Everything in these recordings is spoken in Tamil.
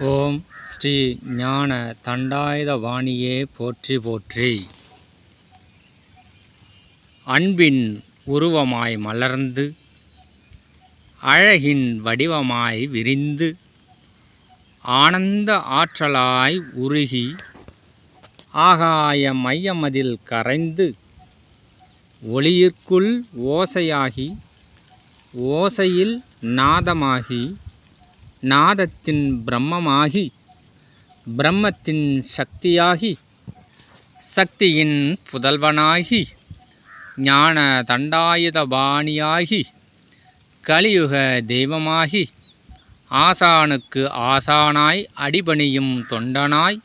ஓம் ஸ்ரீ ஞான தண்டாயுதபாணியே போற்றி போற்றி. அன்பின் உருவமாய் மலர்ந்து அழகின் வடிவமாய் விரிந்து ஆனந்த ஆற்றலாய் உருகி ஆகாய மையமதில் கரைந்து ஒளியிற்குள் ஓசையாகி ஓசையில் நாதமாகி நாதத்தின் பிரம்மமாகி பிரம்மத்தின் சக்தியாகி சக்தியின் புதல்வனாகி ஞான தண்டாயுதபாணியாகி கலியுக தெய்வமாகி ஆசானுக்கு ஆசானாய் அடிபணியும் தொண்டனாய்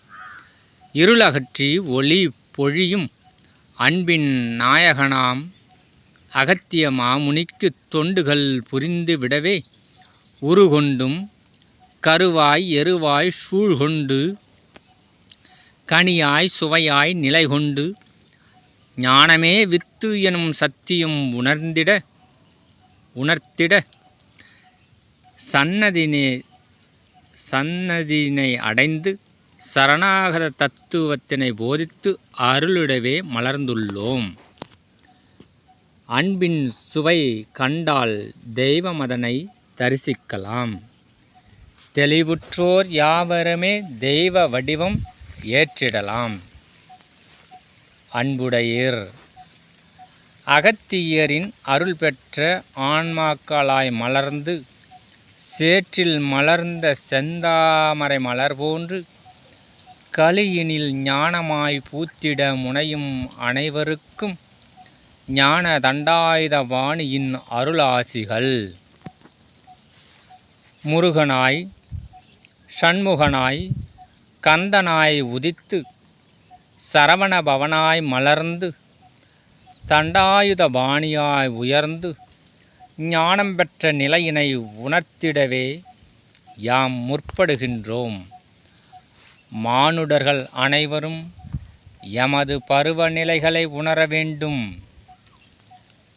இருளகற்றி ஒளி பொழியும் அன்பின் நாயகனாம் அகத்திய மாமுனிக்கு தொண்டுகள் புரிந்து விடவே உருகொண்டும் கருவாய் எருவாய் சூழ்கொண்டு கனியாய் சுவையாய் நிலை கொண்டு ஞானமே வித்து எனும் சத்தியம் உணர்ந்திட உணர்த்திட சன்னதினே சன்னதினை அடைந்து சரணாகத தத்துவத்தினை போதித்து அருளிடவே மலர்ந்துள்ளோம். அன்பின் சுவை கண்டால் தெய்வமதனை தரிசிக்கலாம். தெளிவுற்றோர் யாவருமே தெய்வ வடிவம் ஏற்றிடலாம். அன்புடையீர் அகத்தியரின் அருள் பெற்ற ஆன்மாக்களாய் மலர்ந்து சேற்றில் மலர்ந்த செந்தாமரை மலர் போன்று களியினில் ஞானமாய் பூத்திட முனையும் அனைவருக்கும் ஞான தண்டாயுத வாணியின் அருளாசிகள். முருகனாய் ஷண்முகனாய் கந்தனாய் உதித்து சரவண பவனாய் மலர்ந்து தண்டாயுத பாணியாய் உயர்ந்து ஞானம் பெற்ற நிலையினை உணர்த்திடவே யாம் முற்படுகின்றோம். மானுடர்கள் அனைவரும் எமது பருவநிலைகளை உணர வேண்டும்.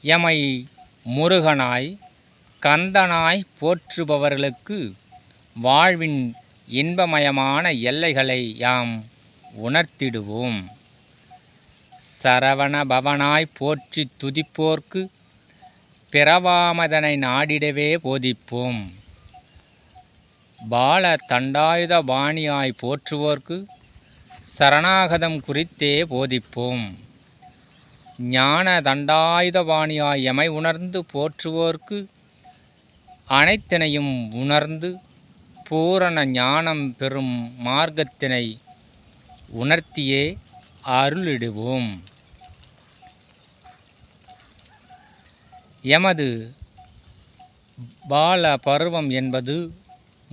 எமை முருகனாய் கந்தனாய் போற்றுபவர்களுக்கு வாழ்வின் இன்பமயமான எல்லைகளை யாம் உணர்த்திடுவோம். சரவண பவனாய் போற்றி துதிப்போர்க்கு பிறவாமதனை நாடிடவே போதிப்போம். பால தண்டாயுத பாணியாய் போற்றுவோர்க்கு சரணாகதம் குறித்தே போதிப்போம். ஞான தண்டாயுத பாணியாய் எமை உணர்ந்து போற்றுவோர்க்கு அனைத்தினையும் உணர்ந்து பூரண ஞானம் பெறும் மார்க்கத்தினை உணர்த்தியே அருளிடுவோம். எமது பால பருவம் என்பது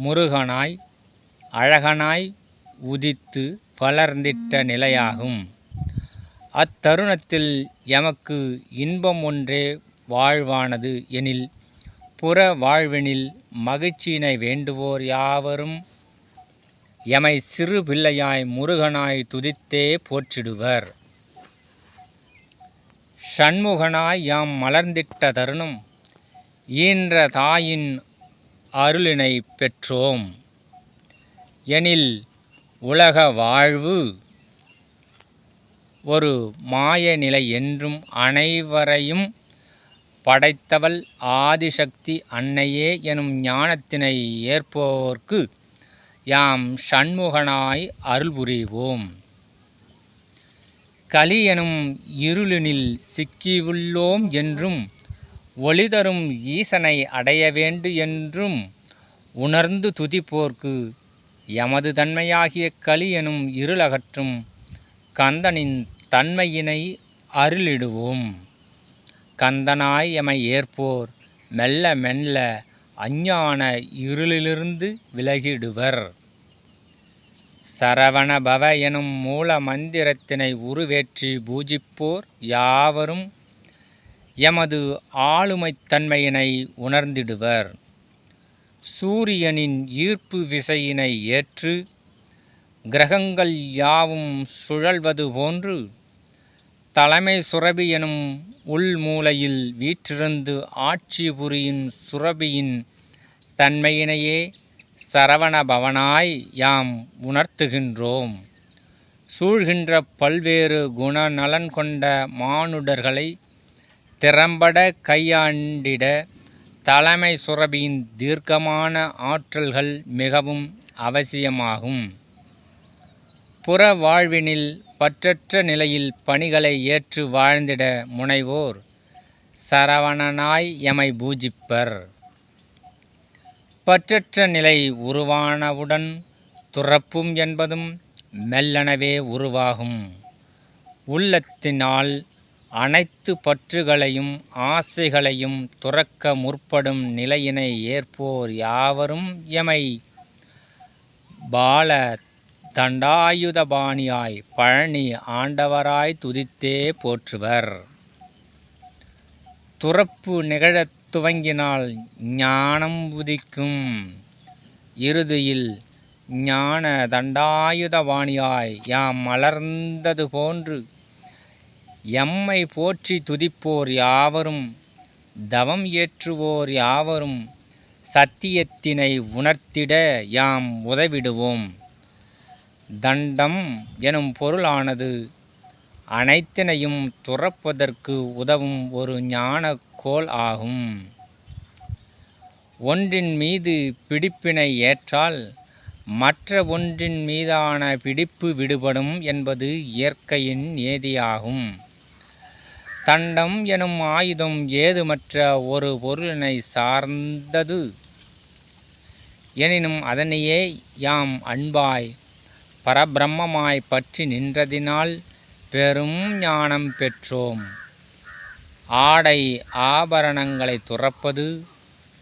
முருகனாய் அழகனாய் உதித்து பலர்ந்திட்ட நிலையாகும். அத்தருணத்தில் எமக்கு இன்பம் ஒன்றே வாழ்வானது எனில் புற வாழ்வினில் மகிழ்ச்சியினை வேண்டுவோர் யாவரும் எமை சிறு பிள்ளையாய் முருகனாய் துதித்தே போற்றிடுவர். ஷண்முகனாய் யாம் மலர்ந்திட்ட தருணம் ஈன்ற தாயின் அருளினை பெற்றோம். எனில் உலக வாழ்வு ஒரு மாய நிலை என்றும் அனைவரையும் படைத்தவள் ஆதிசக்தி அன்னையே எனும் ஞானத்தினை ஏற்போர்க்கு யாம் சண்முகனாய் அருள் புரிவோம். களி எனும் இருளினில் சிக்கியுள்ளோம் என்றும் ஒளிதரும் ஈசனை அடைய வேண்டு என்றும் உணர்ந்து துதிப்போர்க்கு எமது தன்மையாகிய களி எனும் இருளகற்றும் கந்தனின் தன்மையினை அருளிடுவோம். கந்தனாய் எமை ஏற்போர். மெல்ல மெல்ல அஞ்ஞான இருளிலிருந்து விலகிடுவர். சரவணபவ எனும் மூல மந்திரத்தினை உருவேற்றி பூஜிப்போர் யாவரும் எமது ஆளுமைத்தன்மையினை உணர்ந்திடுவர். சூரியனின் ஈர்ப்பு விசையினை ஏற்று கிரகங்கள் யாவும் சுழல்வது போன்று தலைமை சுரபி எனும் உள் மூலையில் வீற்றிருந்து ஆட்சி புரியும் சுரபியின் தன்மையினையே சரவண பவனாய் யாம் உணர்த்துகின்றோம். சூழ்கின்ற பல்வேறு குணநலன் கொண்ட மானுடர்களை திறம்பட கையாண்டிட தலைமை சுரபியின் தீர்க்கமான ஆற்றல்கள் மிகவும் அவசியமாகும். புற வாழ்வினில் பற்றற்ற நிலையில் பணிகளை ஏற்று வாழ்ந்திட முனைவோர் சரவணனாய் எமை பூஜிப்பர். பற்றற்ற நிலை உருவானவுடன் துறப்பும் என்பதும் மெல்லனவே உருவாகும். உள்ளத்தினால் அனைத்து பற்றுகளையும் ஆசைகளையும் துறக்க முற்படும் நிலையினை ஏற்போர் யாவரும் எமை. பால தண்டாயுதபாணியாய் பழனி ஆண்டவராய் துதித்தே போற்றுவர். துறப்பு நிகழத் துவங்கினால் ஞானம் உதிக்கும். இறுதியில் ஞான தண்டாயுதபாணியாய் யாம் மலர்ந்தது போன்று எம்மை போற்றி துதிப்போர் யாவரும் தவம் ஏற்றுவோர் யாவரும் சத்தியத்தினை உணர்த்திட யாம் உதவிடுவோம். தண்டம் எனும் பொருளானது. அனைத்தினையும் துறப்பதற்கு உதவும் ஒரு ஞான கோல் ஆகும். ஒன்றின் மீது பிடிப்பினை ஏற்றால் மற்ற ஒன்றின் மீதான பிடிப்பு விடுபடும் என்பது இயற்கையின் ஏதியாகும் தண்டம் எனும் ஆயுதம் ஏதுமற்ற ஒரு பொருளினை சார்ந்தது. எனினும் அதனையே யாம் அன்பாய் பரபிரம்மமாய் பற்றி நின்றதினால் பெரும் ஞானம் பெற்றோம். ஆடை ஆபரணங்களை துறப்பது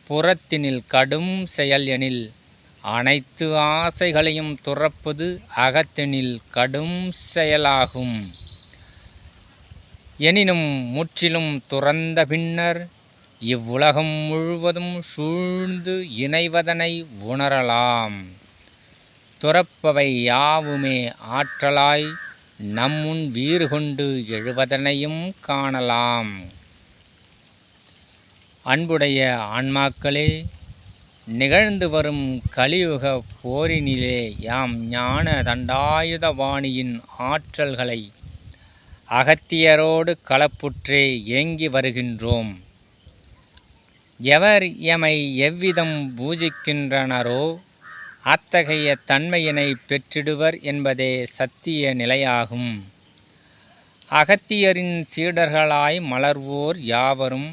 புறத்தினில் கடும் செயல் எனில் அனைத்து ஆசைகளையும் துறப்பது அகத்தினில் கடும் செயலாகும். எனினும் முற்றிலும் துறந்த பின்னர் இவ்வுலகம் முழுவதும் சூழ்ந்து இணைவதனை உணரலாம். துறப்பவை யாவுமே ஆற்றலாய் நம்முன் வீறு கொண்டு எழுவதனையும் காணலாம். அன்புடைய ஆன்மாக்களே நிகழ்ந்து வரும் கலியுக போரினிலே யாம் ஞான தண்டாயுதவாணியின் ஆற்றல்களை அகத்தியரோடு களப்புற்றே ஏங்கி வருகின்றோம். எவர் எமை எவ்விதம் பூஜிக்கின்றனரோ அத்தகைய தன்மையினை பெற்றிடுவர் என்பதே சத்திய நிலையாகும். அகத்தியரின் சீடர்களாய் மலர்வோர் யாவரும்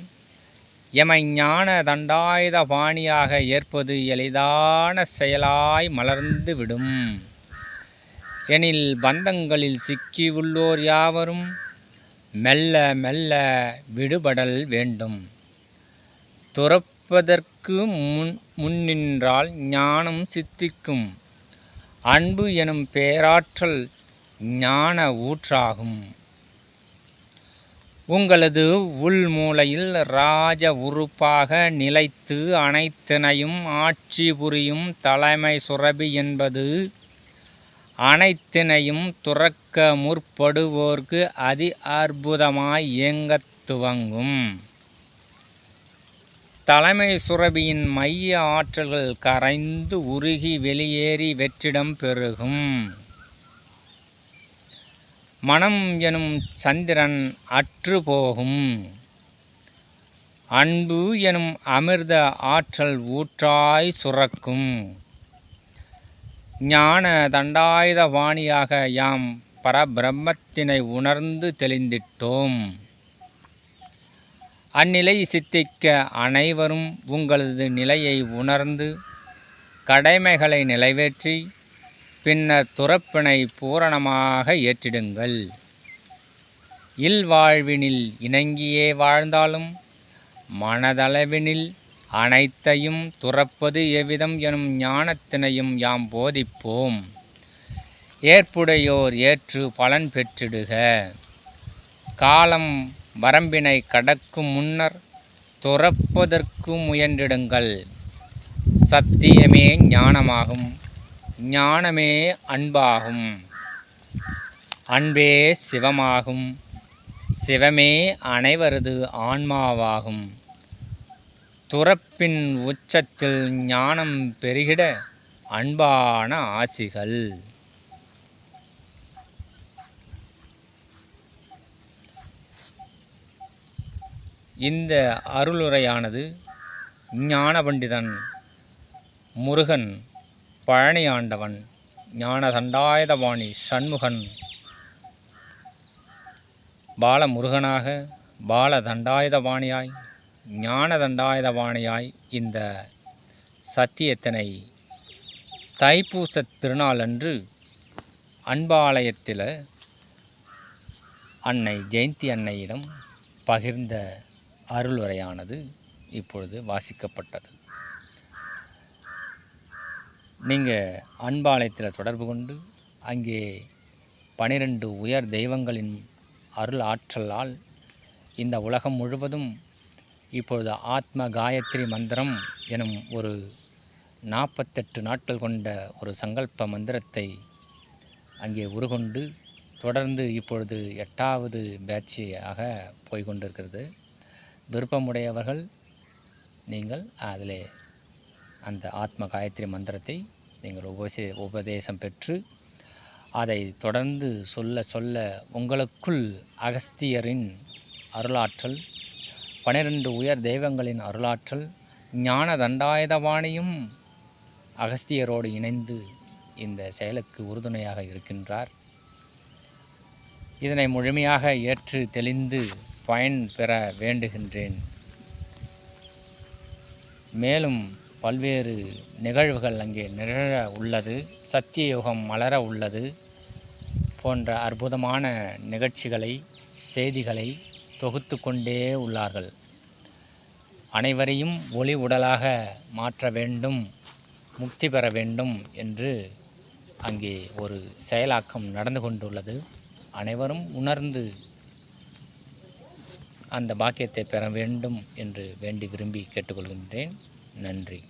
எமை ஞான தண்டாயுத பாணியாக ஏற்பது எளிதான செயலாய் மலர்ந்து விடும். எனில் பந்தங்களில் சிக்கியுள்ளோர் யாவரும் மெல்ல மெல்ல விடுபடல் வேண்டும். துறப்பதற்கு முன் முன்னின்றால் ஞானம் சித்திக்கும். அன்பு எனும் பேராற்றல் ஞான ஊற்றாகும். உங்களது உள்மூலையில் ராஜ உறுப்பாக நிலைத்து அனைத்தினையும் ஆட்சி புரியும் தலைமை சுரபி என்பது அனைத்தினையும் துறக்க முற்படுவோர்க்கு அதி அற்புதமாய் இயங்கத் துவங்கும். தலைமை சுரபியின் மைய ஆற்றல்கள் கரைந்து உருகி வெளியேறி வெற்றிடம் பெருகும். மனம் எனும் சந்திரன் அற்று போகும். அன்பு எனும் அமிர்த ஆற்றல் ஊற்றாய் சுரக்கும். ஞான தண்டாயுத வாணியாக யாம் பரபிரம்மத்தினை உணர்ந்து தெளிந்திட்டோம். அந்நிலை சித்திக்க அனைவரும் உங்களது நிலையை உணர்ந்து கடமைகளை நிறைவேற்றி பின்னர் துறப்பினை பூரணமாக ஏற்றிடுங்கள். இல்வாழ்வினில் இணங்கியே வாழ்ந்தாலும் மனதளவினில் அனைத்தையும் துறப்பது எவ்விதம் எனும் ஞானத்தினையும் யாம் போதிப்போம். ஏற்புடையோர் ஏற்று பலன் பெற்றிடுக. காலம் வரம்பினை கடக்கும் முன்னர் துறப்பதற்கு முயன்றிடுங்கள். சத்தியமே ஞானமாகும் ஞானமே அன்பாகும். அன்பே சிவமாகும் சிவமே அனைவரது ஆன்மாவாகும். துறப்பின் உச்சத்தில் ஞானம் பெருகிட அன்பான ஆசிகள். இந்த அருளுரையானது ஞான பண்டிதன் முருகன் பழனியாண்டவன் ஞான சண்டாயுதபாணி சண்முகன் பாலமுருகனாக பால தண்டாயுதபாணியாய் ஞான தண்டாயுதபாணியாய் இந்த சத்தியத்தினை தைப்பூச திருநாளன்று அன்பாலயத்தில் அன்னை ஜெயந்தி அன்னையிடம் பகிர்ந்த அருளுரையானது இப்பொழுது வாசிக்கப்பட்டது. நீங்கள் அன்பாலயத்தில் தொடர்பு கொண்டு அங்கே பனிரெண்டு உயர் தெய்வங்களின் அருள் ஆற்றலால் இந்த உலகம் முழுவதும் இப்பொழுது ஆத்ம காயத்ரி மந்திரம் எனும் ஒரு நாற்பத்தெட்டு நாட்கள் கொண்ட ஒரு சங்கல்ப மந்திரத்தை அங்கே உருகொண்டு தொடர்ந்து இப்பொழுது எட்டாவது பேட்சியாக போய்கொண்டிருக்கிறது. விருப்பமுடையவர்கள் நீங்கள் அதில் அந்த ஆத்ம காயத்ரி மந்திரத்தை நீங்கள் உபசே உபதேசம் பெற்று அதை தொடர்ந்து சொல்ல சொல்ல உங்களுக்குள் அகஸ்தியரின் அருளாற்றல் பனிரெண்டு உயர் தெய்வங்களின் அருளாற்றல் ஞான தண்டாயுதபாணியும் அகஸ்தியரோடு இணைந்து இந்த செயலுக்கு உறுதுணையாக இருக்கின்றார். இதனை முழுமையாக ஏற்று தெளிந்து பயன் பெற வேண்டுகின்றேன். மேலும் பல்வேறு நிகழ்வுகள் அங்கே நிகழ உள்ளது சத்தியயுகம் மலர உள்ளது போன்ற அற்புதமான நிகழ்ச்சிகளை செய்திகளை தொகுத்து கொண்டே உள்ளார்கள். அனைவரையும் ஒளி உடலாக மாற்ற வேண்டும் முக்தி பெற வேண்டும் என்று அங்கே ஒரு செயலாக்கம் நடந்து கொண்டுள்ளது. அனைவரும் உணர்ந்து அந்த பாக்கியத்தை பெற வேண்டும் என்று வேண்டி விரும்பி கேட்டுக்கொள்கின்றேன். நன்றி.